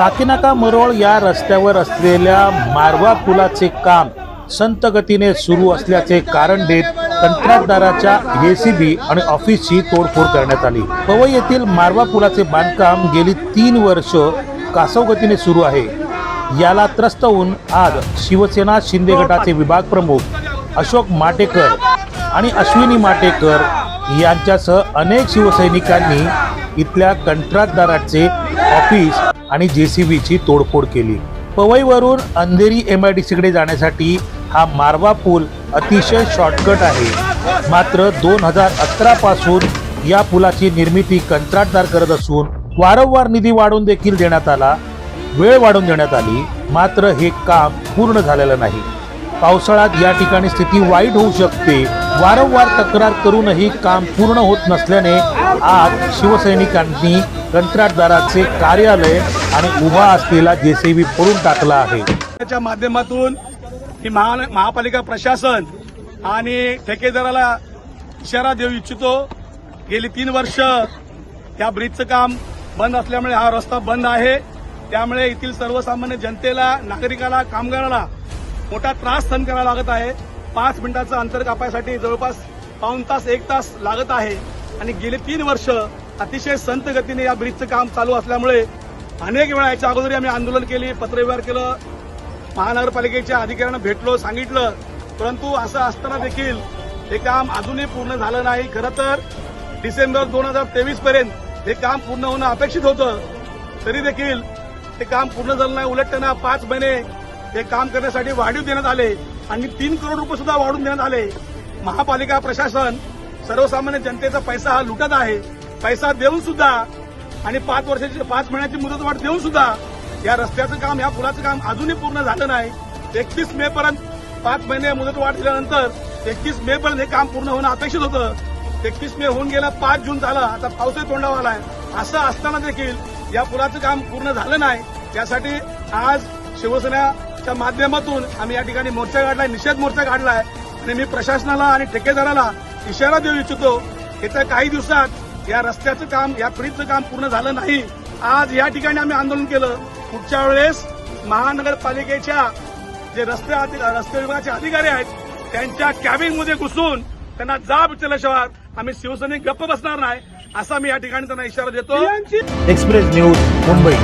साकीनाका मरोळ या रस्त्यावर असलेल्या मारवा पुलाचे काम संत गतीने सुरू असल्याचे कारण देत कंत्राटदाराच्या एसीबी आणि ऑफिसची तोडफोड करण्यात आली. पवई येथील मारवा पुलाचे बांधकाम गेली तीन वर्ष कासवगतीने सुरू आहे. याला त्रस्त होऊन आज शिवसेना शिंदे गटाचे विभाग प्रमुख अशोक माटेकर आणि अश्विनी माटेकर यांच्यासह अनेक शिवसैनिकांनी इथल्या कंत्राटदाराचे ऑफिस आणि जे सी बीची तोडफोड केली. पवईवरून अंधेरी एम आय डी सीकडे जाण्यासाठी हा मारवा पूल अतिशय शॉर्टकट आहे. मात्र दोन हजार अकरा पासून या पुलाची निर्मिती कंत्राटदार करत असून वारंवार निधी वाढवून देखील देण्यात आला. वेळ वाढवून देण्यात आली. मात्र हे काम पूर्ण झालेलं नाही. पावसाळ्यात या ठिकाणी स्थिती वाईट होऊ शकते. वारंवार तक्रार करूनही काम पूर्ण होत नसल्याने आज शिवसैनिकांनी कंत्राटदाराचे कार्यालय आणि उभा असलेला जेसीबी फोडून टाकला आहे. त्याच्या माध्यमातून ही महा महापालिका प्रशासन आणि ठेकेदाराला इशारा देऊ इच्छितो. गेली तीन वर्ष या ब्रिजचं काम बंद असल्यामुळे हा रस्ता बंद आहे. त्यामुळे येथील सर्वसामान्य जनतेला नागरिकाला कामगाराला मोठा त्रास सहन करावा लागत आहे. पाच मिनिटाचं अंतर कापायसाठी जवळपास पाऊन तास एक तास लागत आहे. आणि गेले तीन वर्ष अतिशय संत गतीने या ब्रिजचं काम चालू असल्यामुळे अनेक वेळा याच्या अगोदर आम्ही आंदोलन केली पत्रव्यवहार केलं महानगरपालिकेच्या अधिकाऱ्यांना भेटलो सांगितलं. परंतु असं असताना देखील हे काम अजूनही पूर्ण झालं नाही. खरं तर डिसेंबर दोन हजार तेवीस पर्यंत हे काम पूर्ण होणं अपेक्षित होतं. तरी देखील ते काम पूर्ण झालं नाही. उलट त्यांना पाच महिने हे काम करण्यासाठी वाढीव देण्यात आले आणि तीन करोड रुपये सुद्धा वाढून देण्यात आले. महापालिका प्रशासन सर्वसामान्य जनतेचा पैसा हा लुटत आहे. पैसा देऊन सुद्धा आणि पाच वर्षाची पाच महिन्याची मुदतवाढ देऊन सुद्धा या रस्त्याचं काम या पुलाचं काम अजूनही पूर्ण झालं नाही. एकतीस मे पर्यंत पाच महिने मुदतवाढ दिल्यानंतर एकतीस मे पर्यंत हे काम पूर्ण होणं अपेक्षित होतं. एकतीस मे होऊन गेलं पाच जून झालं आता पावसाही तोंडावर आलाय. असं असताना देखील या पुलाचं काम पूर्ण झालं नाही. त्यासाठी आज शिवसेना च्या माध्यमातून आम्ही या ठिकाणी मोर्चा काढलाय निषेध मोर्चा काढलाय. आणि मी प्रशासनाला आणि ठेकेदाराला इशारा देऊ इच्छितो येत्या काही दिवसात या रस्त्याचं काम या फ्रीजचं काम पूर्ण झालं नाही. आज या ठिकाणी आम्ही आंदोलन केलं. पुढच्या वेळेस महानगरपालिकेच्या जे रस्ते रस्ते विभागाचे अधिकारी आहेत त्यांच्या कॅबिनमध्ये घुसून त्यांना जाब विचारल्याशिवाय आम्ही शिवसैनिक गप्प बसणार नाही असा मी या ठिकाणी त्यांना इशारा देतो. Express news Mumbai